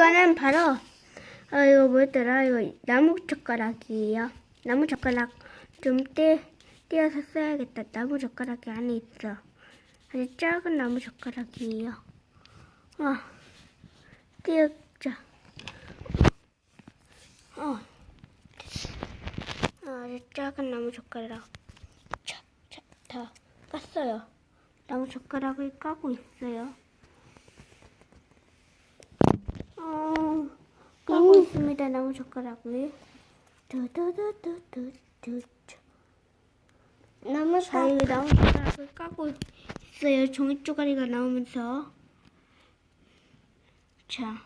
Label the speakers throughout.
Speaker 1: 이거는 바로 어, 이거 뭐였더라? 이거 나무 젓가락이에요. 나무 젓가락 좀 떼, 떼어서 써야겠다. 나무 젓가락이 안에 있어. 아주 작은 나무 젓가락이에요. 아, 떼었자. 어. 아, 아주 작은 나무 젓가락. 다 깠어요. 나무 젓가락을 까고 있어요. 어, 까고 있습니다. 나무 젓가락을. 두두두두두두. 자, 이 나무 젓가락을 까고 있어요. 종이 쪼가리가 나오면서. 자.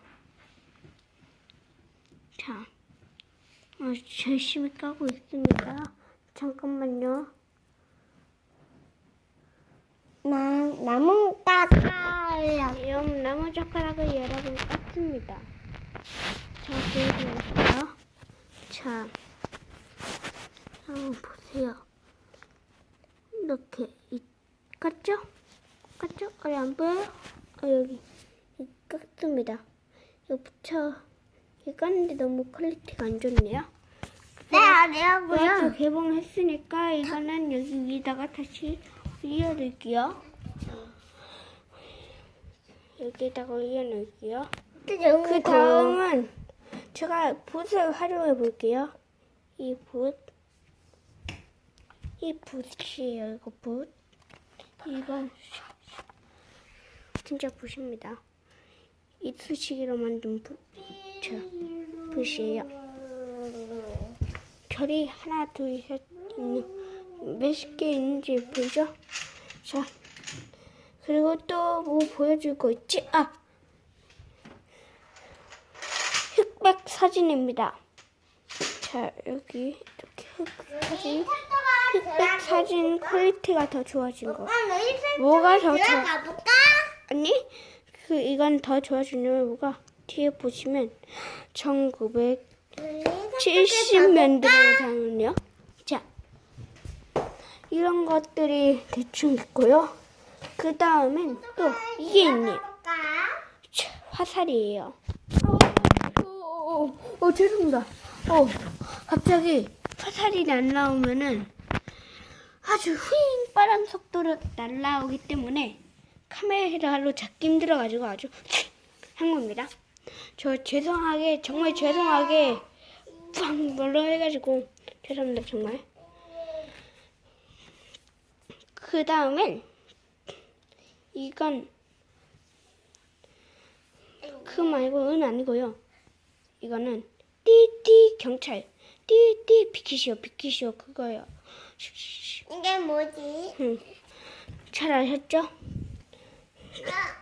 Speaker 1: 자. 어, 열심히 까고 있습니다. 잠깐만요.
Speaker 2: 나 나무 깎아요.
Speaker 1: 이 나무 젓가락을 번 깠습니다. 자, 보여드릴게요. 자, 한번 보세요. 이렇게, 이, 깠죠? 깠죠? 아니, 안 보여요? 아, 여기. 이 깠습니다. 이거 붙여. 이거 깠는데 너무 퀄리티가 안 좋네요.
Speaker 2: 네, 아니라고요.
Speaker 1: 그래서 개봉했으니까 이거는 여기 위에다가 다시 올려놓을게요. 여기다가 올려놓을게요. 그 다음은 제가 붓을 활용해 볼게요. 이 붓. 이 붓이에요, 이거 붓. 이건 진짜 붓입니다. 이쑤시개로 만든 붓. 저, 붓이에요. 별이 하나, 둘, 셋, 몇십 개 있는지 보이죠? 자, 그리고 또 뭐 보여줄 거 있지? 아! 흑백 사진입니다. 자, 여기 이렇게 흑백 사진. 흑백 사진 퀄리티가 더 좋아진 거. 뭐가 더 좋아? 아니, 그 이건 더 좋아지는 뭐가 뒤에 보시면 1970년대에서는요. 자, 이런 것들이 대충 있고요. 그 다음엔 또 이게 있네요. 자, 화살이에요. 어, 어, 어, 죄송합니다. 어, 갑자기 화살이 안 나오면은 아주 휘잉 빠른 속도로 날라오기 때문에 카메라로 잡기 힘들어가지고 아주 한 겁니다. 저 죄송하게 정말 죄송하게 팡 뭘로 해가지고 죄송합니다 정말. 그 다음엔 이건 그 말고 은 아니고요. 이거는 띠띠 경찰 띠띠 비키시오 비키시오 그거예요.
Speaker 2: 이게 뭐지?
Speaker 1: 응. 잘 아셨죠?
Speaker 2: 아,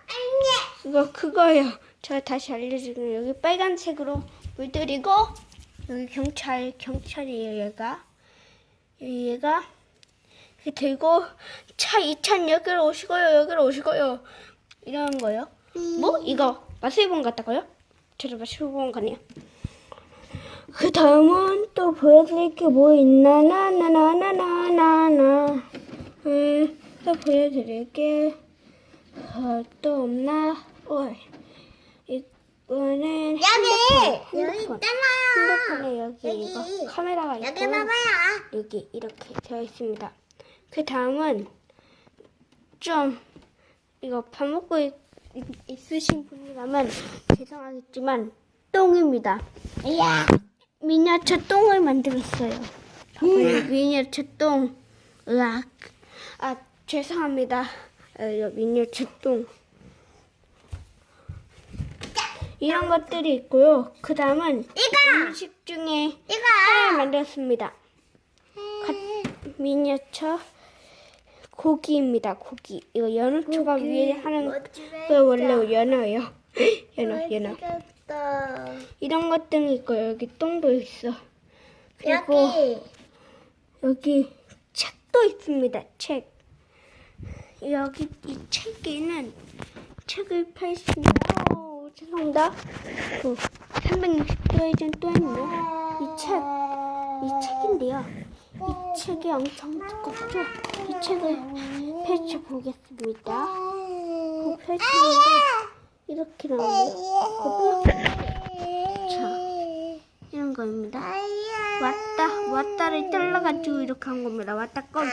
Speaker 2: 아니.
Speaker 1: 이거 그거예요. 제가 다시 알려주면 여기 빨간색으로 물들이고 여기 경찰 경찰이에요 얘가 얘가 이렇게 들고 차 2찬 여기로 오시고요 여기로 오시고요 이런 거요. 뭐 이거 마술본 같다고요? 저도 마술본 가네요. 그 다음은 또 보여드릴 게 뭐 있나 나나나나나나나 음, 또 보여드릴 게 어, 또 없나? 어, 이거는
Speaker 2: 여기
Speaker 1: 핸드폰,
Speaker 2: 여기
Speaker 1: 핸드폰.
Speaker 2: 있잖아요.
Speaker 1: 핸드폰에 여기,
Speaker 2: 여기.
Speaker 1: 이거 카메라가
Speaker 2: 여기
Speaker 1: 있고
Speaker 2: 봐봐요.
Speaker 1: 여기 이렇게 되어 있습니다. 그 다음은 좀 이거 밥 먹고 있, 있으신 분 이라면 죄송하겠지만 똥입니다.
Speaker 2: 야.
Speaker 1: 미니어처 똥을 만들었어요. 봐봐요, 미니어처 똥. 으악. 아, 죄송합니다. 어, 미니어처 똥. 이런 것들이 있고요. 그 다음은 음식 중에
Speaker 2: 이거
Speaker 1: 하나를 만들었습니다. 가- 미니어처 고기입니다. 고기. 이거 연어 초밥 위에 하는 거 원래 연어예요. 연어, 연어.
Speaker 2: 멋지겠다.
Speaker 1: 이런 것들이 있고 여기 똥도 있어. 그리고
Speaker 2: 여기
Speaker 1: 여기 책도 있습니다. 책. 여기 이 책에는 책을 펼습니다. 오, 죄송합니다. 그 360페이지는 또 있네. 이 책, 이 책인데요. 이 책이 엄청 두껍죠? 이 책을 펼쳐보겠습니다. 그 펼치는데 이렇게 나오네요. 자, 이런 겁니다. 왔다, 왔다를 잘라가지고 이렇게 한 겁니다. 왔다 건.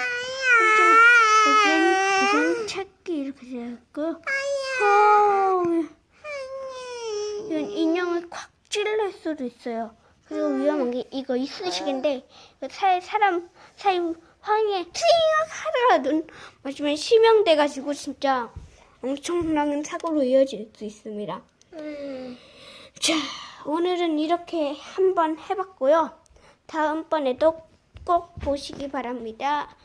Speaker 1: 여기는 우선 찾기 이렇게 되었고요. 어, 이건 인형을 콱 찔릴 수도 있어요. 그리고 위험한 게 이거 이쑤시개인데 살 사람 사이 황해 트윙 하더라도 마지막에 심형돼가지고 진짜 엄청난 사고로 이어질 수 있습니다.
Speaker 2: 음.
Speaker 1: 자, 오늘은 이렇게 한번 해봤고요. 다음번에도 꼭 보시기 바랍니다.